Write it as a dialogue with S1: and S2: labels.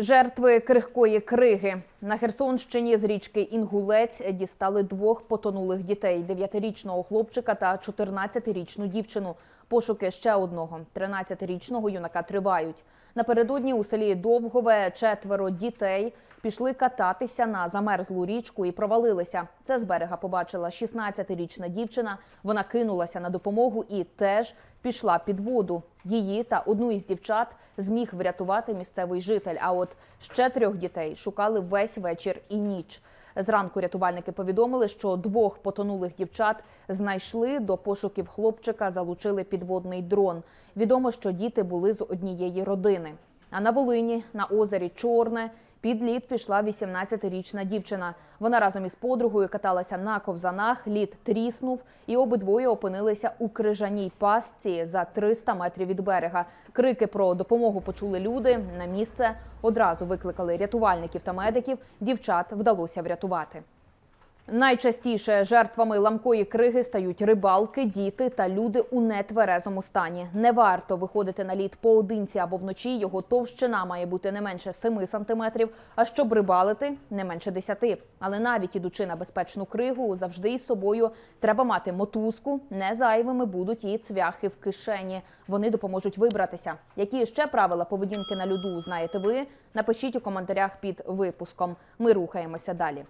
S1: Жертви крихкої криги на Херсонщині з річки Інгулець дістали двох потонулих дітей: – 9-річного хлопчика та 14-річну дівчину. Пошуки ще одного 13-річного юнака тривають. Напередодні у селі Довгове четверо дітей пішли кататися на замерзлу річку і провалилися. Це з берега побачила 16-річна дівчина. Вона кинулася на допомогу і теж пішла під воду. Її та одну із дівчат зміг врятувати місцевий житель. А от ще трьох дітей шукали весь вечір і ніч. Зранку рятувальники повідомили, що двох потонулих дівчат знайшли до пошуків хлопчика, залучили підводний дрон. Відомо, що діти були з однієї родини. А на Волині на озері Чорне під лід пішла 18-річна дівчина. Вона разом із подругою каталася на ковзанах, лід тріснув, і обидвоє опинилися у крижаній пастці за 300 метрів від берега. Крики про допомогу почули люди. На місце одразу викликали рятувальників та медиків. Дівчат вдалося врятувати. Найчастіше жертвами ламкої криги стають рибалки, діти та люди у нетверезому стані. Не варто виходити на лід поодинці або вночі. Його товщина має бути не менше 7 сантиметрів, а щоб рибалити не менше 10. Але навіть ідучи на безпечну кригу, завжди із собою треба мати мотузку. Не зайвими будуть і цвяхи в кишені. Вони допоможуть вибратися. Які ще правила поведінки на льоду знаєте ви? Напишіть у коментарях під випуском. Ми рухаємося далі.